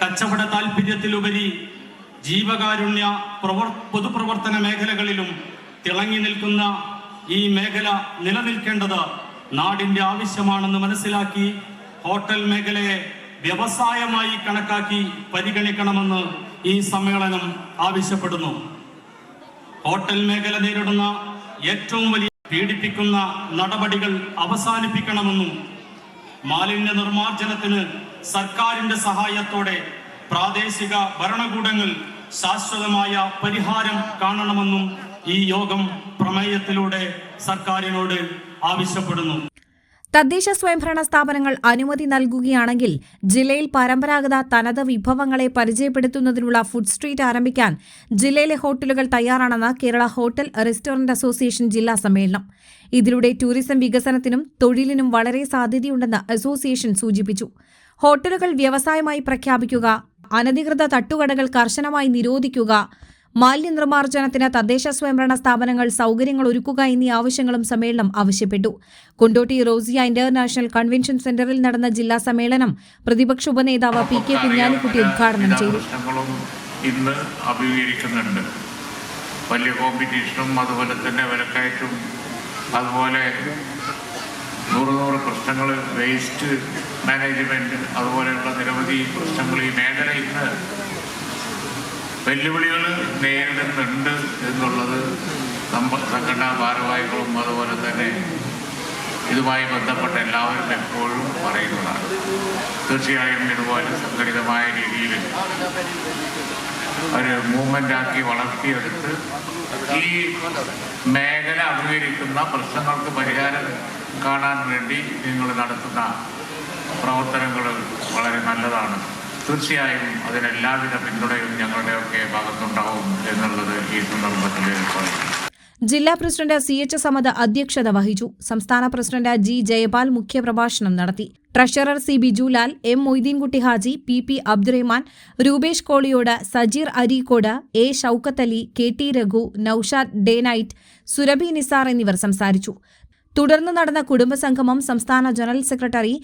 കച്ചവട താല്പര്യത്തിലുപരി ജീവകാരുണ്യ പ്രവർ പൊതുപ്രവർത്തന മേഖലകളിലും തിളങ്ങി നിൽക്കുന്ന ഈ മേഖല നിലനിൽക്കേണ്ടത് നാടിന്റെ ആവശ്യമാണെന്ന് മനസ്സിലാക്കി ഹോട്ടൽ മേഖലയെ വ്യവസായമായി കണക്കാക്കി പരിഗണിക്കണമെന്ന് ഈ സമ്മേളനം ആവശ്യപ്പെടുന്നു. ഹോട്ടൽ മേഖല നേരിടുന്ന ഏറ്റവും വലിയ പീഡിപ്പിക്കുന്ന നടപടികൾ അവസാനിപ്പിക്കണമെന്നും മാലിന്യ നിർമ്മാർജനത്തിന് സർക്കാരിന്റെ സഹായത്തോടെ പ്രാദേശിക ഭരണകൂടങ്ങൾ ശാശ്വതമായ പരിഹാരം കാണണമെന്നും ഈ യോഗം പ്രമേയത്തിലൂടെ സർക്കാരിനോട് ആവശ്യപ്പെടുന്നു. തദ്ദേശ സ്വയംഭരണ സ്ഥാപനങ്ങൾ അനുമതി നൽകുകയാണെങ്കിൽ ജില്ലയിൽ പരമ്പരാഗത തനത് വിഭവങ്ങളെ പരിചയപ്പെടുത്തുന്നതിനുള്ള ഫുഡ് സ്ട്രീറ്റ് ആരംഭിക്കാൻ ജില്ലയിലെ ഹോട്ടലുകൾ തയ്യാറാണെന്ന് കേരള ഹോട്ടൽ റെസ്റ്റോറന്റ് അസോസിയേഷൻ ജില്ലാ സമ്മേളനം. ഇതിലൂടെ ടൂറിസം വികസനത്തിനും തൊഴിലിനും വളരെ സാധ്യതയുണ്ടെന്ന് അസോസിയേഷൻ സൂചിപ്പിച്ചു. ഹോട്ടലുകൾ വ്യവസായമായി പ്രഖ്യാപിക്കുക അനധികൃത തട്ടുകടകൾ കർശനമായി നിരോധിക്കുക മാലിന്യനിർമ്മാർജനത്തിന് തദ്ദേശ സ്വയംഭരണ സ്ഥാപനങ്ങൾ സൌകര്യങ്ങൾ ഒരുക്കുക എന്നീ ആവശ്യങ്ങളും സമ്മേളനം ആവശ്യപ്പെട്ടു. കൊണ്ടോട്ടി റോസിയ ഇന്റർനാഷണൽ കൺവെൻഷൻ സെന്ററിൽ നടന്ന ജില്ലാ സമ്മേളനം പ്രതിപക്ഷ ഉപനേതാവ് പി കെ കുഞ്ഞാലിക്കുട്ടി ഉദ്ഘാടനം ചെയ്തു. ഇന്ന് അഭിമുഖീകരിക്കുന്നുണ്ട്. വലിയ കോമ്പറ്റീഷനും അതുപോലെ തന്നെ വിലക്കയറ്റും അതുപോലെ നൂറ് നൂറ് പ്രശ്നങ്ങൾ വേസ്റ്റ് മാനേജ്മെന്റ് അതുപോലെയുള്ള നിരവധി പ്രശ്നങ്ങൾ ഈ മേഖല ഇന്ന് വെല്ലുവിളികൾ നേരിടുന്നുണ്ട് എന്നുള്ളത് സംഘടനാ ഭാരവാഹികളും അതുപോലെ തന്നെ ഇതുമായി ബന്ധപ്പെട്ട എല്ലാവരും എപ്പോഴും പറയുന്നതാണ്. തീർച്ചയായും ഇതുപോലെ സംഘടിതമായ രീതിയിൽ ഒരു മൂവ്മെന്റാക്കി വളർത്തിയെടുത്ത് ഈ മേഖല അഭിമുഖീകരിക്കുന്ന പ്രശ്നങ്ങൾക്ക് പരിഹാരം കാണാൻ വേണ്ടി നിങ്ങൾ നടത്തുന്ന പ്രവർത്തനങ്ങൾ വളരെ നല്ലതാണ്. തീർച്ചയായും അതിനെല്ലാവിധ പിന്തുണയും പിന്തുണയും ജില്ലാ പ്രസിഡന്റ് സി എച്ച് സമദ് അധ്യക്ഷത വഹിച്ചു. സംസ്ഥാന പ്രസിഡന്റ് ജി ജയപാൽ മുഖ്യപ്രഭാഷണം നടത്തി. Treasurer C Bijulal M Moideenkutty Haji P P Abdurahman Rupesh Kolliyode Sajeer Areekode A Shoukath Ali K T Raghu Noushad day night Surabhi Nisar എന്നിവർ സംസാരിച്ചു. തുടർന്ന് നടന്ന കുടുംബസംഗമം സംസ്ഥാന general secretary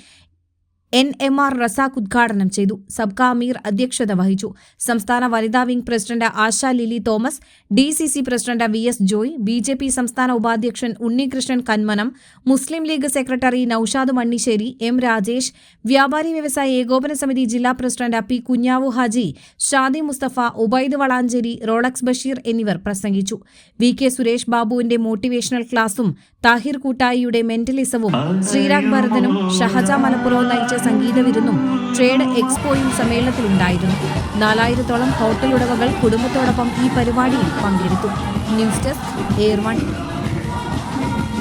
N M R Razak ഉദ്ഘാടനം ചെയ്തു. സബ്കാ അമീർ അധ്യക്ഷത വഹിച്ചു. സംസ്ഥാന വനിതാ wing president Asha Lily Thomas D C C president V S Joy B J P സംസ്ഥാന ഉപാധ്യക്ഷൻ Unnikrishnan Kanmanam Muslim League secretary Noushad Mannisseri M Rajesh വ്യാപാരി വ്യവസായ ഏകോപന സമിതി ജില്ലാ president P Kunjavu Haji Shadi Mustafa Ubaid Valanchery Rolex Basheer എന്നിവർ പ്രസംഗിച്ചു. V K Suresh ബാബുവിന്റെ മോട്ടിവേഷണൽ ക്ലാസും താഹിർ കൂട്ടായിയുടെ മെന്റലിസവും ശ്രീരാഗ് ഭരതനും ഷഹജ മലപ്പുറവും നയിച്ച സംഗീത വിരുന്നും ട്രേഡ് എക്സ്പോയും സമ്മേളനത്തിലുണ്ടായിരുന്നു. നാലായിരത്തോളം ഹോട്ടൽ ഉടമകൾ കുടുംബത്തോടൊപ്പം ഈ പരിപാടിയിൽ പങ്കെടുത്തു. News desk air one